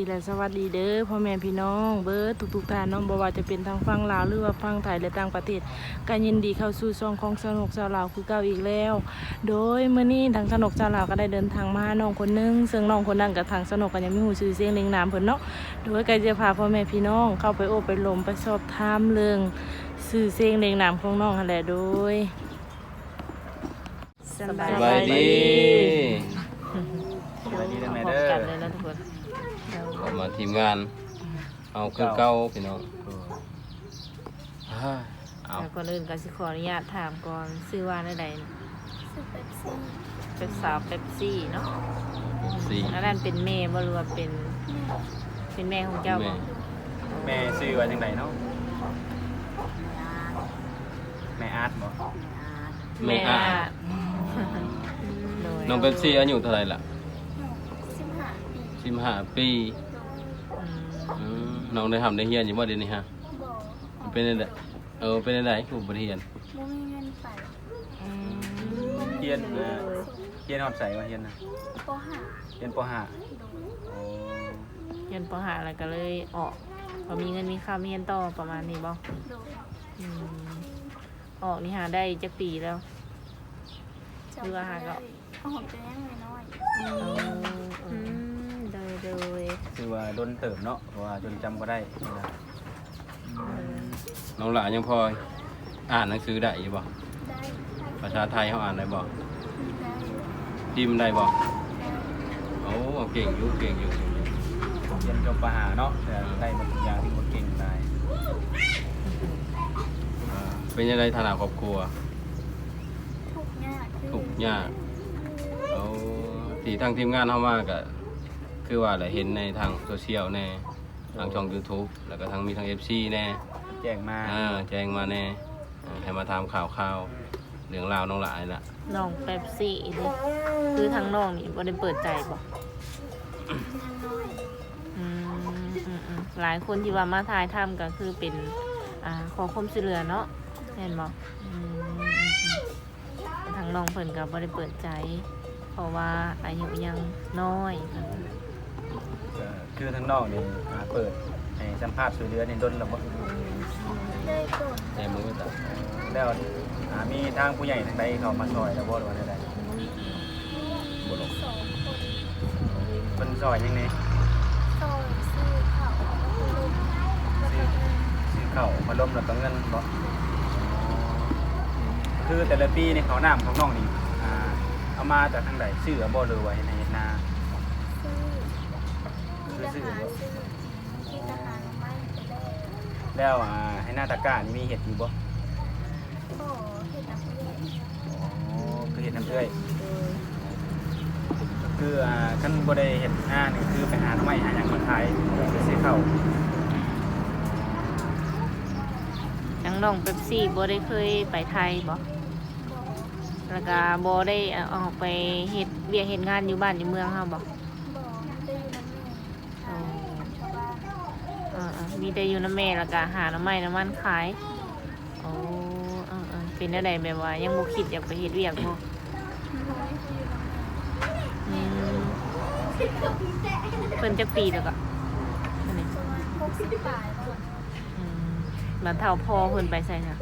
สบายดีและสวัสดีเด้อพ่อแม่พี่น้อง เบิร์ดทุกๆท่านเน้องบ่ว่าจะเป็นทางฝั่งลาวหรือว่าฝั่งไทยและต่างประเทศก็ยินดีเข้าสู่ช่องของสนุกชาวลาวคือเก่าอีกแล้ว โดยมื้อนี้ทางสนุกชาวลาวก็ได้เดินทางมาหาน้องคนหนึงซึ่งน้องคนนั้นกับทางสนุกก็ยังไม่ฮู้ชื่อเสียงเรียงนามเพิ่นเนาะโดยก็จะพาพ่อแม่พี่น้อง เข้าไปโอบไปลมไปสอบถามเรื่องชื่อเสียงเรียงนามของน้องหั่นแหละโดยสบายดีสบายดีเด้อแม่พร้อเด้อกัน เลยนะทุกคนเดี๋ยวออกมาทีมงาน เอาคือเก่าพี่น้องอ่าเอาแต่ก่อนอื่นก็สิขออนุญาตถามก่อนซื้อว่าได้ใดซื้อเป๊ปซี่เป็นสาวเป๊ปซี่เนาะสี่อันนั้นเป็นแม่บ่รู้ว่าเป็นแม่เป็นแม่ของเจ้าบ่แม่ซื้อไว้จังไดเนาะแม่อาร์ตบ่แม่อาโดยน้องเป๊ปซี่อายุเท่าไหร่ล่ะสิบห้าปีสิบห้าปี อืมอืมน้องได้ทำได้เฮียนอยู่บ่เดี๋ยวนี้ฮะบอกเป็นได้เออเป็นได้ผู้บริเฮียนบ่มีเงินไปอืมเฮียนเอ่อเฮียนฮอดใส่ว่าเฮียนน่ะปห้าเฮียนปห้าโดยโอ้เรียนปหาแล้วก็เลยออกพอมีเงินมีค่าเรียนต่อประมาณนี้บ่โดยอืมออกนี่หาได้จักปีแล้วจำดูอาหารก็เอาหอมจะยังน้อยเอาอื ดนเติบเนาะเพราะว่าจนจำบ่ได้นี่นะน้องหลานยังพออ่านหนังสือได้อยู่บ่ๆได้ภาษาไทยเขาอ่านได้บ่ได้พิมพ์ได้บ่ได้โอ้เก่งอยู่เก่งอยู่เก่งอยู่เฮียนจบปห้าเนาะแต่ได้หมดทุกอย่างที่บ่เก่งได้อ่าเป็นยังไงฐานะครอบครัว ทุกข์ยากคือทุกข์ยากเอาที่ทางทีมงานเข้ามาก็ คือว่าแหละเห็นในทางโซเชียลแน่ทางช่อง YouTube แล้วก็ทางมีทาง FC แน่แจ้งมาอ่าแจ้งมาแน่อ่าให้มาทำข่าวข่าวเรื่องราวน้องหลายละน้องเป๊ปซี่นี่คือทางน้องนี่บ่ได้เปิดใจบ่ยังน้อยอืมอืมอืมหลายคนที่ว่ามาถ่ายทำก็คือเป็น อ่าขอความช่วยเหลือเนาะเห็นบ่อืมอืมอืมทางน้องเพิ่นก็บ่ได้เปิดใจ เพราะว่าอายุยังน้อยก็ คือทางนอกนี่อ่าเปิดให้สัมภาษณ์ช่วยเหลือนี่ดนแล้วบ่ได้ก่อนแต่มือไม่ตัดแล้วอ่ามีทางผู้ใหญ่ทางใดเขามาซอยแล้วบ่หรือว่าใดบ่ลงสองคนเพิ่นซอยยังไงซอยซื้อเข้าวแล้วก็ลมแล้วก็เงินซื้อเข้าวมาล้มแล้วก็เงินบ่คือแต่ละปีนี่เขาน้ำของน้องนี่อ่าเอามาจากทางใดซื้อเอาบ่หรือไว่าเฮ็ดใน ซื้อซื้อทซื้อหารซื้อกินทหารไม่ไปได้แล้วอ่าให้หน้าตะกร้านี่มีเห็ดอยู่บ่ก็เห็ดน้ำเลือดอ๋อคือเห็ดน้ำเอ้อยคืออ่าคันบ่ได้เห็ดหน้านี่คือไปหาหน่อไม้หาหยังมาขายไปซื้อข้าวทางน้องเป๊ปซี่บ่ได้เคยไปไทยบ่แล้วก็บ่ได้เอาออกไปเฮ็ดเวียกเฮ็ดงานอยู่บ้านอยู่เมืองเฮาบ่ บอกจะอยู่น้ำเลือดขายชาวบ้าน เออๆ มีแต่อยู่น้ำแม่แล้วก็หาน้ำไม้น้ำมันขายโอ้เออๆเป็นจังไดแบบว่า ยังบ่คิดอยากไปเฮ็ดเวียกบ่น้อยจะอยู่น้ำเลือดอืมเพิ่นจักปีแล้วก็อันนี้ประมาณหกสิบปลายก่อนอืมบัดเฒ่าพ่อเพิ่นไปใส่ค่ะ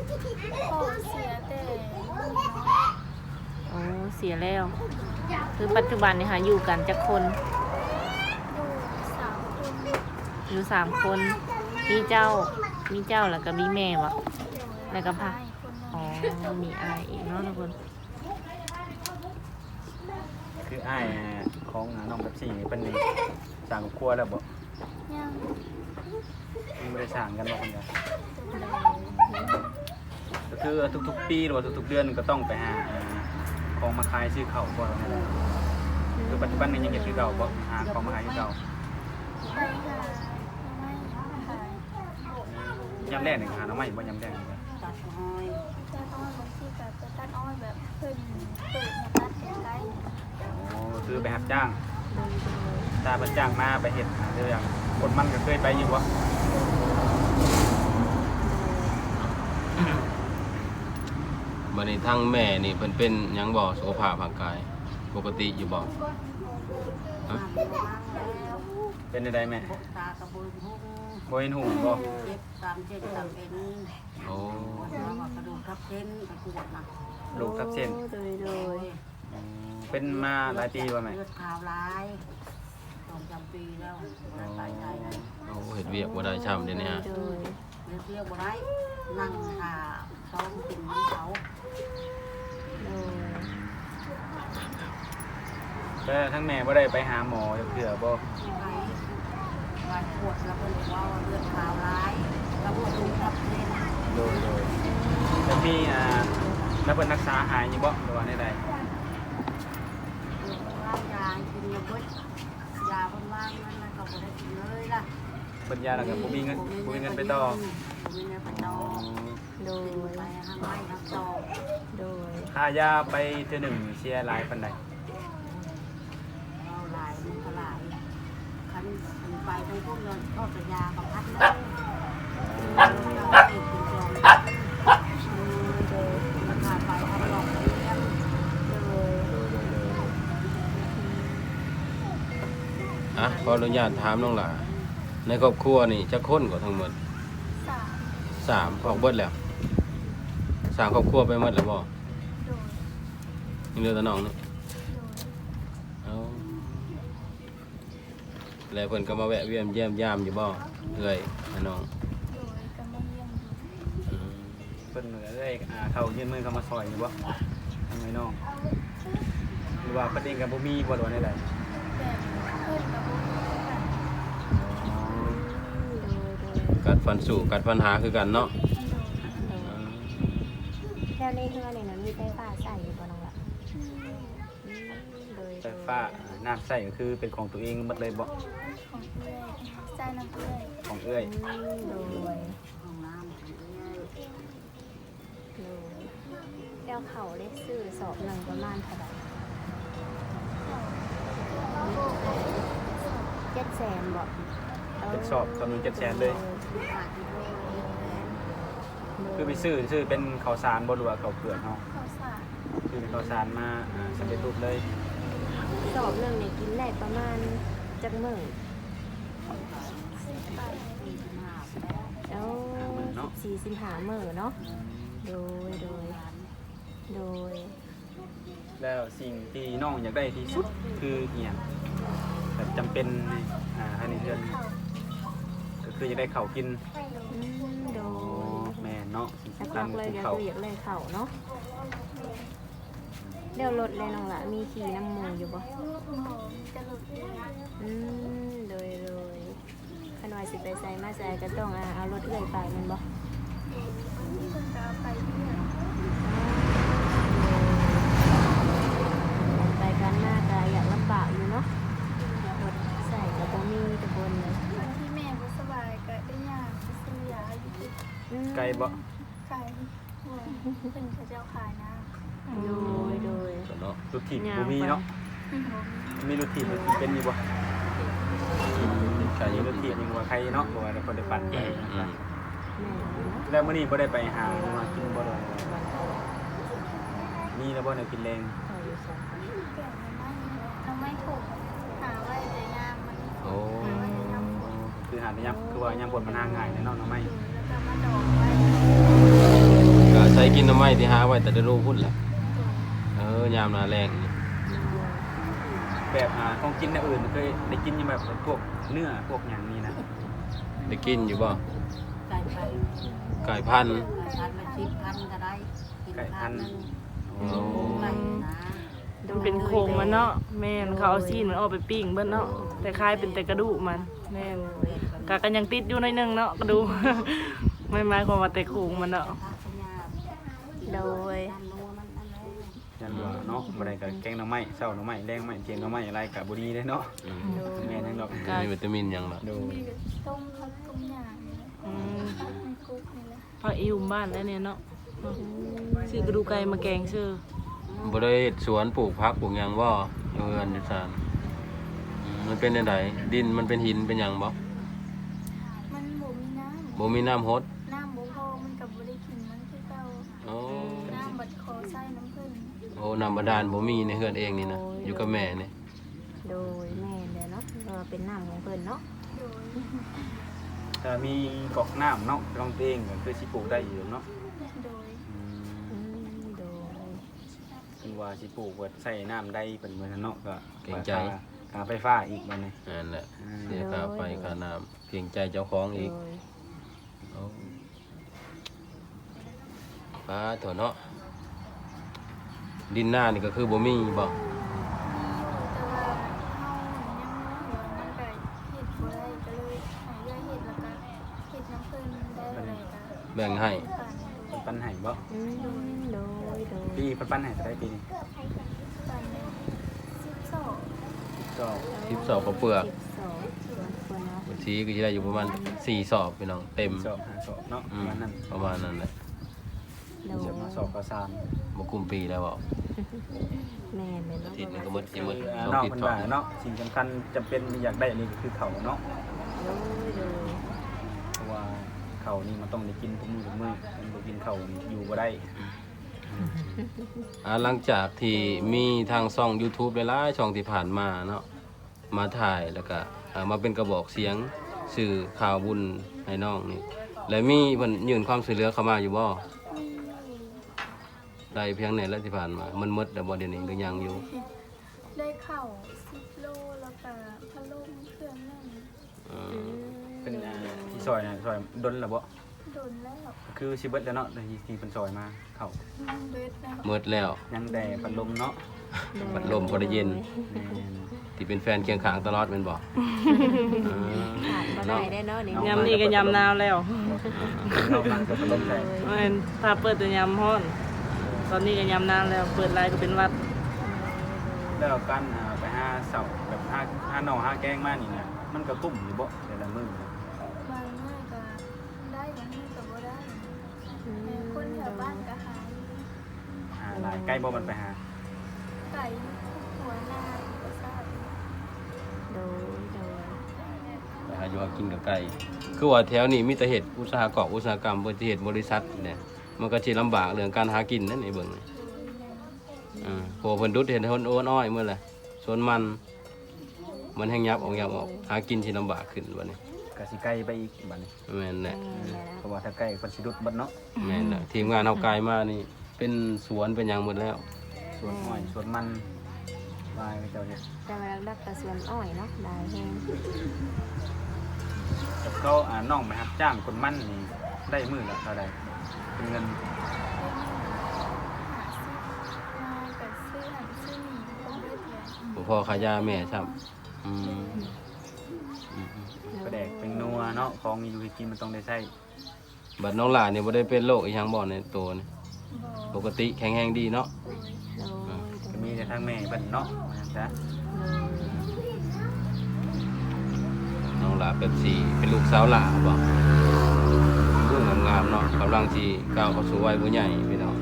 พ่อเสียแต่ลูกน้อยโอ้เสียแล้ว คือปัจจุบันนี่ค่ะอยู่กันจักคน อยู่สามคนอยู่สามคน มีเจ้า มีเจ้าแล้วก็มีแม่วะแล้วก็พาอ๋อ มีอายอีกเนาะทุกคน คืออ้ายของน้องเป๊ปซี่นี่เพิ่นนี่สร้างครอบครัวแล้วบ่ยังยังบ่ได้สร้างกันบ่เพิ่นก็ก็คือทุกๆ ปีหรือว่าทุกๆ เดือนก็ต้องไปหาของมาขายซื้อข้าวบ่ว่าไงล่ะคือปัจจุบันนี้ยังเฮ็ดคือเก่าบ่หาของมาขายคือเก่าไปหา ยามแรกนี่หาหน่อไม้บ่ยามแรกนี่ตัดอ้อยบางทีแบบตัดอ้อยแบบเพิ่นเปิดมาตัดใกล้อ๋อคือไปรับจ้างถ้าเพิ่นจ้างมาไปเฮ็ดเรื่องคนมันก็เคยไปอยู่บ่บัดนี้ทางแม่นี่เพิ่นเป็นหยังบ่สุขภาพร่างกาย ปกติอยู่บ่ ฮะๆ เป็นได้แม่พกตากระบุนหุ้งบ่เห็นหุ่งบ่เจ็บตามเจ็บตามเป็นโอ้ปวดแล้วก็กระดูกทับเส้นไปกวดนะลูกทับเส้นโดยโดโดยยเป็นมาหลายปีบ่แม่เลือดขาวร้ายสองจำปีแล้วบ่ได้ไปใจเลยโอ้เฮ็ดเวียกบ่ได้ช้ำเดี๋ยวนี้ฮะโดยเลือดเรียกบ่ได้นั่งขาซ้อมกินน้ำเขาโดยแต่ทั้งแม่บ่ได้ไปหาหมอเถื่อบ่ไป ไปปวดแล้วก็เลยว่าเลือดขาวร้ายแล้วก็ดูทับเส้นโดยโดยแล้วมีอ่าแล้วเพิ่นรักษาหายอยู่บ่หรือว่าใดร่างยากินยาเบิดยาคนว่างนั่นมันก็บ่ได้กินเลยล่ะๆเพิ่นยาแล้วก็บ่มีเงินบ่มีเงินไปต่อบ่มีเงินไปต่อโดยไปห้างไม้ห้างต่อโดยค่ายาไปเทื่อหนึ่งเสียหลายปานใด เราหลายมันก็หลายคัน คันไปทั้งพวกเงินทอดสัญญากับพัดเลยเราเก็บเป็นจองราคาไปทำหลอกเลี้ยงโดยอะขออนุญาตถามน้องหล่ะในครอบครัวนี่จักคนก็ทั้งหมดสามสามออกเบิดแล้วสร้างครอบครัวไปหมดแล้วบ่โดยยังเหลือแต่น้องนี่ โดย เอา แล้วเพิ่นก็มาแวะเวียนเยี่ยมยามอยู่บ่เอ้ยให้น้องโดยกำลังเลี้ยงอยู่อืมเพิ่นก็ได้อ่าเข้ายื่นมือเข้ามาซอยอยู่บ่ทางไอ้น้องหรือว่าเพิ่นเองก็บ่มีบ่หรือว่าใดแบบเพื่อนกับพวกนี้กันโดยโดยกัดฟันสู่กัดฟันหาคือกันเนาะโดยอืมแล้วในเฮือนนี่นะมีไฟฟ้าใส่อยู่บ่น้องละอืมโดยๆไฟฟ้าอ่า น้ำใช้ก็คือเป็นของตัวเองหมดเลยบ่ของเพื่อนใจน้ำเพื่อนของเอ้ยอืมโดยห้องน้ำของเลี้ยงโดยแล้วเขาได้ซื้อสอบหนึ่งประมาณเท่าไหร่เจ็ดแสนบ่เป็นสอบจำนวน700,000เลยขาดที่โลกเลี้ยงแทนคือไปซื้อซื้อเป็นข้าวสารบ่หรือว่าข้าวเปลือกเฮาข้าวสารคือเป็นข้าวสารมาอ่าสำเร็จรูปเลย สอบหนึ่งเนี่ยกินได้ประมาณจักมื้อสิบไปสี่สิบห้าแล้วแล้วสี่สิบห้ามื้อเนาะ โดยโดยโดย แล้วสิ่งที่น้องอยากได้ที่สุดคือเอียงแบบจำเป็นในอ่าให้ในเดือนข้าวก็คืออยากได้ข้าวกินอืมโดอ๋อยแม่นเนาะสิ่งสักสำคัพัญกเลยคือก็ข้าว คืออยากเลยเข่าเนาะ เดี๋ยวรถเลยน้องละมีขี่น้ำหมูอยู่บ่หอมจะหลุดเองอืมโดยโดยขนอยสิไปใส่มาใส่ก็ต้องอ่าเอารถเอื่อยไปแมันบ่เพิ่นก็เอาไปเพื่อนไปกันหน้าก็อยากลำบากอยู่เนาะรถใส่ก็ต้องมีตะบนเลยวันที่แม่บ่สบายก็ได้ย่างไปซื้อยาอยู่ที่อืมไกลบ่ไก่หัวเพิ่นเขาเจ้าขายนะโดยโดยก็ เนาะรถถีบบ่มีเนาะมีรถถีบรถถีบเป็นอยู่บ่ใครอมียู่รถถีบยังว่าใครเนาะบ่ว่าได้คนได้ปั่นไปอืมอืมแม่เนาะแล้วมื้อนี้บ่ได้ไปหามากินบ่ได้มีแล้วบ่ได้กินแรงเอาอยู่สองคนแก่ไม่เราไม่ถูกหาไว้แต่ยามมันโอ้หาไว้แต่ยามฝนคือหาได้ยับคือว่ายามฝนมันหาง่ายแน่นอนเนาะไม่แล้วก็มาดองไว้ก็ใช้กินหน้ำไม้ที่หาไว้แต่ได้รู้พุ่นแหละเออ ยามหนาแรงนี่แบบอ่าของกินอย่างอื่นเคยได้กินอยู่แบบพวกเนื้อพวกหยังนี่นะได้กินอยู่บ่ไก่ไปไก่พันธุ์ไก่พันเป็นสิบพันก็ได้กินพันหนึงโอ้ไก่นะมันเป็นโครงมันเนาะแม่นเขาเอาซีนมันออกไปปิ้งเบิ้เนาะแต่คล้ายเป็นแต่กระดูกมันแม่นกะกันยังติดอยู่หน่อยหนึงเนาะกระดูก ไม่หมายความว่าแต่โครงมันเนาะพระสัญญาโดย ยันว่าเนาะบ่ได้ก็แกงหน่อไม้เช้าหน่อไม้แรงไม้เที่ยงหน่อไม้อะไรก็บ่ดีเด้เนาะอืมแม่นจังดอกมีวิตามินหยังล่ะดูมีแบบต้มข้าวต้มยางนี่แหละอืมในคุกนี่แหละพออิวบ้านแล้วเนี่ยเนาะซื้อกระดูกไก่มาแกงซื้อบ่ได้เฮ็ดสวนปลูกผักปลูกหยังบ่เอออันนี้ซานอืมมันเป็นจังไดดินมันเป็นหินเป็นหยังบ่มันบ่มีน้ำบ่มีน้ำฮด น้ำบ่พอมันกับบ่ได้กินมันคือเก่า โอ้ น้ำบัดคอใส่น้ำผึ้ง โอ้ น้ำบาดาลบ่มีในเฮือนเองนี่นะอยู่กับแม่นี่โดยแม่เด้อเนาะโดยว่าเป็นน้ำของเพิ่นเนาะโดยถ้ามีกอกน้ำเนาะของตัวเองก็คือสิปลูกได้อยู่เนาะโดยอืมอืมโดยคือว่าสิปลูกไว้ใส่น้ำได้เป็นเหมือนกันเนาะก็เกรงใจกาไฟฟ้าอีกบัดนี้นั่นแหละอ่าเสียค่าไฟค่าน้ำเพียงใจเจ้าของอีกโดย เอาป้าถั่วเนาะ ดินหน้านี่ก็คือบ่มีบ่แต่ว่าเฮายังน้อยอยู่มันก็เฮ็ดบ่ได้ก็เลยให้เอื้อยเฮ็ดแล้วก็เฮ็ดน้ำเพิ่นได้อะไรก็แบ่งให้ปั่นโดยปันให้บ่อืมโดยโดยปีเพิ่นปันให้เท่าได้ปีนี้ปั่นได้12ก็ทิปสอบกับเปลือกสิบสองส่วนคนเนาะบางทีก็จะได้อยู่ประมาณสี่สอบพี่น้องเต็มสอบหาสอบเนาะปอืระมมาณนั้นประมาณนั้นแหละโดเดี๋ยวยมาสอบก็ซาม บ่กุมปีแล้วบ่แม่นแม่นเนาะอาทิตย์หนึงก็หมดสิหมดอ่าสองนอกทิศเพิ่นสองว่าเนาะสิ่งสำคัญจำเป็นอยากได้อันนี้ก็คือเขาวเนาะโดยโดยเพราะว่าเขาวนี่มันต้องได้กินทุกมื้อทุกมื้อมันบ่กินเขาวนี่อยู่บ่ได้อ่าหลังจากที่มีทางช่อง YouTube หลายๆช่องที่ผ่านมาเนาะมาถ่ายแล้วก็อ่ามาเป็นกระบอกเสียงสื่อข่าวบุญให้น้องนี่ แล้วมีเพิ่นยื่นความช่วยเหลือเข้ามาอยู่บ่มี ได้เพียงไหนแล้วที่ผ่านมา มันหมดแล้วบ่เดี๋ยวนี้หรือยังอยู่ ได้เข่า10โลแล้วก็พัดลมเครื่องนั่นเออือมเป็นอ่าที่ซอยน่ะซอยดนแล้วบ่โดนแล้วคือสิเบิดแล้วเนาะที่ที่เพิ่นซอยมาเขาวเบิดแล้วหมดแล้วยังแต่พัดลมเนาะพัดลมพอได้เย็นแม่นที่เป็นแฟนเคียงข้างตลอดแม่นบ่เออขาดบ่ได้ได้เนาะนี่ยำนี่ก็ยำนาวแล้วเรานั่งกับพัดลมใส่แม่นถ้าเปิดแต่ยำฮ้อน ตอนนี้ก็ยำนานแล้วเปิดไลน์ก็เป็นหวัดแล้วกันอ่าไปหาเสาแบบหาหาหน่อหาแกงมานี่นะมันก็กุ้มอยู่บ่แต่ละมื้อบางมื้อก็ได้บางมื้อก็บ่ได้แต่คนแถวบ้านก็หายหาหลายใกล้บ่มันไปหาไก่หัวหน้าก็ทราบโดยโดยไปหาอยู่หากินกับไก่คือว่าแถวนี้มีแต่เฮ็ดอุตสาหกรรมอุตสาหกรรมเพิ่นสิเฮ็ดบริษัทเนี่ย มันก็สิลำบากเรื่องการหากินนั่นไอ้เบิ่งนี่อ่าพอเพิ่นดุดเห็นคนโอนอ้อยมื้อละส่วนมันมันแห้งยับออกยับออกหากินสิลำบากขึ้นบัดนี้ก็สิใกล้ไปอีกบัดนี้แม่นแหละแม่นแหละเพราะว่าถ้าใกล้เพิ่นสิดุดบัดเนาะแม่นแหละทีมงานเฮากายมานี่เป็นสวนเป็นหยังหมดแล้ว สวนอ้อยสวนมันวายก็เจ้าเฮ็ดแต่ว่ารักๆก็ส่วนอ้อยเนาะได้แฮงกับเขาอ่าน้องไปรับจ้างคนมันนี่ได้มื้อละเท่าใด เป็นเงินหาซื้อมาแต่ซื้อหันซื้อหนีก็เบิดแล้วพ่อขายยาแม่ซ้ำอืมอืมกระแดกเป็นนัวเนาะของอยู่ให้กินมันต้องได้ใช้บัดน้องหลานนี่บ่ได้เป็นโรคอีหยังบ่ในตัวนี่บ่ปกติแข็งแรงดีเนาะโดยโดยก็มีแต่ทางแม่เพิ่นเนาะว่าจ้ะน้องหลาเป็ปซี่เป็นลูกสาวหลาบ่ลูก งามๆเนาะกำลังสิก้าวเข้าสู่วัยผู้ใหญ่พี่น้อง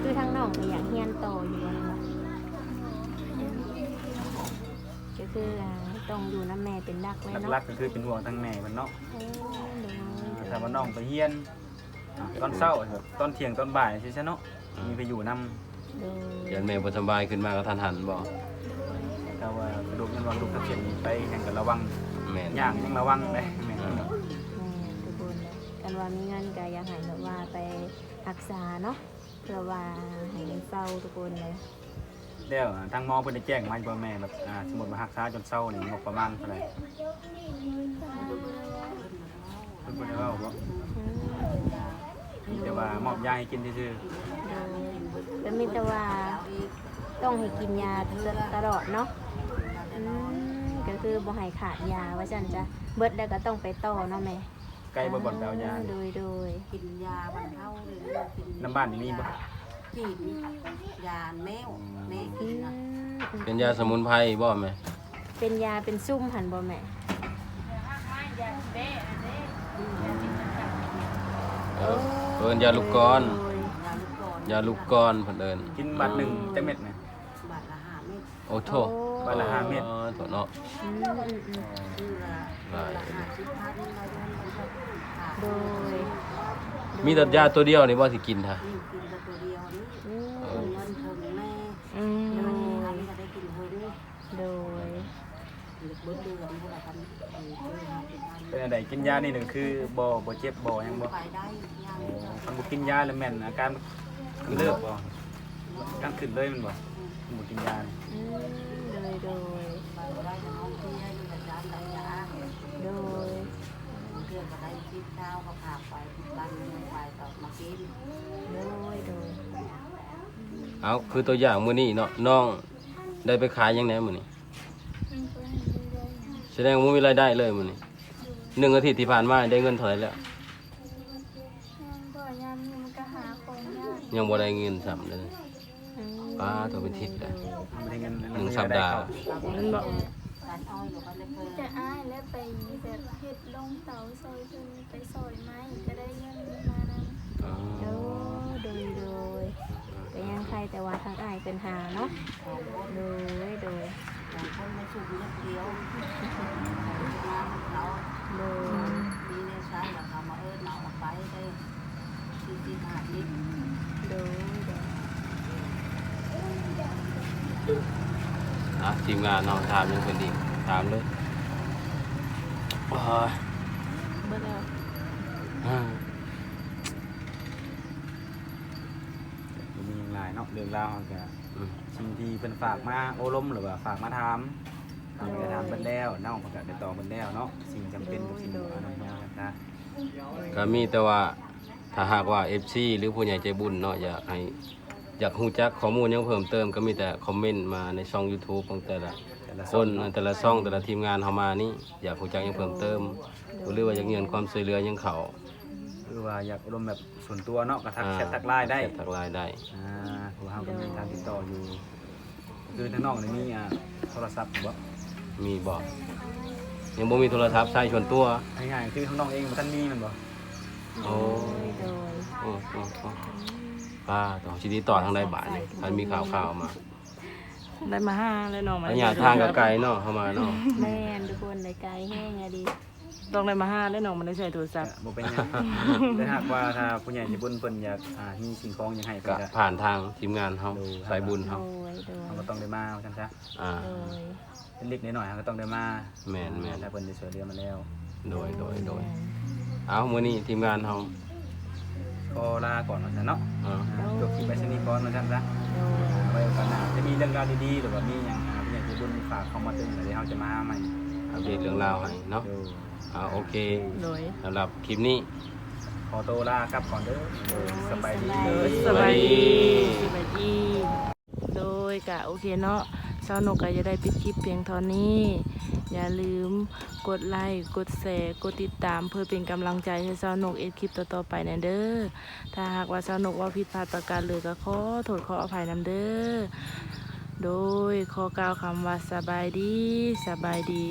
คือทางน้องก็อยากเฮียนโตออยู่นั่นล่ะก็คืออ่าต้องอยู่น้ำแม่เป็นดักเลยเนาะหลักๆก็คือเป็นห่วงทางแม่เพิ่นเนาะโอ้โดยอ่าถ้าว่าน้องไปเฮียนอ่าตอนเช้าแบบตอนเที่ยงตอนบ่ายสิซะเนาะมีไปอยู่นํโดยยันแม่บ่สำบายขึ้นมาก็ทันหันบ่ถ้าว่าลูกยังว่าลูกทับเส้นนี่ไปหยังก็ระวังแม่น ย่างยังระวังเลยแม่อืมแม่ทุกค นกันว่ามีเงินก็อยากให้แบบว่าไปรักษาเนาะเพื่อว่าให้มันเศร้าทุกคนเลยแล้วทางหมอเพิ่นได้แจ้งมาว่าแม่แบบอ่าสมมุติว่ารักษาจนเศร้านี่งบประมาณเท่าไหร่เพิ่นบ่ได้เว้าบ่อืมมีแต่ว่ามอบยาให้กินซื่อโดยก็มีแต่ว่าต้องให้กินยาตลอดเนาะอืมก็คือบ่ให้ขาดยาว่าจันจะเบิดแล้วก็ต้องไปต่อเนาะแม่ๆ ไกลบ่บ่อนไปเอายาโดยโดยกินยาบรรเทาหรือกินน้ำบ้านนี่มีบ่กินยาแมวแม่อืกินนะมเป็นยาสมุนไพรบ่แม่เป็นยาเป็นซุ่มหันบ่แม่เออเอิ้นยาลูกกรอนโดยยาลูกกรอนยาลูกกรอนเพิ่นเอิ้นกินบัดหนึงจักเม็ดนะบาทละห้าเม็ดโอ้โถวันละห้าเม็ดอ๋อโถเนาะอืมอืมอืมคือละละห้าสิบพันเรา มีแต่ยาตัวเดียวนี่ว่าสิกินฮะเเนที่กินค่นเป็นอะไรกินยานี่หนึ่งคือบ่บ่เจ็บบ่หยังบ่างนี้ก็คันบุกินยาแล้วแม่นอาการมันเลิกบ่อาการขึ้นเลยมันบ่คันบุกินยานี่ยโดย เช้าก็พาไปบ้านไปต่อมากินโดยโดยเอาคือตัวอย่างมื้อนี้เนาะน้องได้ไปขายยังไงมื้อนี้มันก็ให้ได้ๆนะแสดงว่ามีรายได้เลยมื้อนี้หนึ่งอาทิตย์ที่ผ่านมาได้เงินเท่าไหร่แล้วยังบ่ยามนี้มันก็หาของยากยังบ่ได้เงินซ้ำเลยอืมป้าตัวเป็นทิศเลยมันได้เงินหนึ่งสัปดาห์นั่นบอกการอ้อยอยู่กันเลยเพื่อนจะอ้ายและไปแบบเฮ็ดลงเตาซอยเพิ่นไปซอยไม้ก็ได้เงินมานำอ๋อโดยโดยโดยก็ยังใครแต่ว่าทางอ้ายเป็นหาเนาะโดยโดยอย่างคนมาสูบเลือดเดียวงานเขาโดยมีในใช้แล้วเขามาเอิ้นเอาไปได้ที่ที่หาดิบโดยโดย อะทีมงานเนาะถามยังเพิ่นอีกถามเลยโอ้ยเบิดแล้วอ่ามีหลายเนาะเรื่องราวก็อืมสิ่งที่เพิ่นฝากมาโอลมหรือว่าฝากมาถามทำไปถามเพิ่นแล้วน้องเพิ่นก็ได้ตอบเพิ่นแล้วเนาะสิ่งจำเป็นกับสิ่งที่น้องอยากนะก็มีแต่ว่าถ้าหากว่า FC หรือผู้ใหญ่ใจบุญเนาะอยากให้ อยากฮู้จักข้อมูลหยังเพิ่มเติมก็มีแต่คอมเมนต์มาในช่อง YouTube ของแต่ละแต่ละคนแต่ละช่องแต่ละทีมงานเฮามานี่อยากฮู้จักหยังเพิ่มเติมหรือว่าอยากเงินความช่วยเหลือหยังเขาหรือว่าอยากอารมณ์แบบส่วนตัวเนาะก็ทักแชททักไลน์ได้แชททักไลน์ได้อ่าเพราะว่าเราก็มีทางติดต่ออยู่ คือทางนอกนี่มีอ่าโทรศัพท์บ่มีบอกยังบ่มีโทรศัพท์ใช้ส่วนตัวง่ายๆคือทางนอกเองบ่ทันมีมันบ่โอ้โดยโอ้โอ้โอ้ ป้าต่อชีวิตต่อทางใดบาทนี่มันมีข่าวข่าวมาได้มาห้าแล้น้องมาระยะทางก็ไกลเนาะเข้ามาเนาะแม่นทุกคนเลยไกลแห้งอะดีต้องได้มาห้าแล้น้องมันได้ใช้โทรศัพท์บ่เป็นหยังแต่หากว่าถ้าผู้ใหญ่ใจบุญเพิ่นอยากอ่ามีสิ่งของอยากให้เพิ่ก็นก็ ผ่านทางทีมงานเฮาดู สายบุญโดเฮายโดยเราก็ต้องได้มาว่าซั่นซะอ่า โดยเป็นเล็กน้อยๆเราก็ต้องได้มาแม่นแม่นถ้าเพิ่นได้ช่วยเหลือมาแล้ว โดยโดยโดยเอามื้อนี้ทีมงานเฮา ก็ลาก่อนว่าซั่นเนาะอ่าอ่าจบคลิปไปชนิดก่อนว่าซั่นซะโดยอ่าไว้โอกาสหน้าจะมีเรื่องราวดีๆหรือว่ามีหยังอ่าผู้ใหญ่ใจบุญฝากเข้ามาถึงเดี๋ยวเราจะมาหาใหม่อัปเดตเรื่องราวให้เนาะดูเอาโอเคโดย สำหรับคลิปนี้ ขอตัวลากลับก่อนเด้อโดยสบายดี โดยสบายดีสบายดี โดยกะโอเคเนาะ ชาวนกก็จะได้ปิดคลิปเพียงเท่านี้ อย่าลืมกดไลค์กดแชร์กดติดตามเพื่อเป็นกำลังใจให้ชาวนกเอ็ดคลิปต่อๆไปนะเด้อถ้าหากว่าชาวนกว่าผิดพลาดประการเลยก็ขอโทษขออภัยนำเด้อโดยขอกล่าวคำว่าสบายดีสบายดี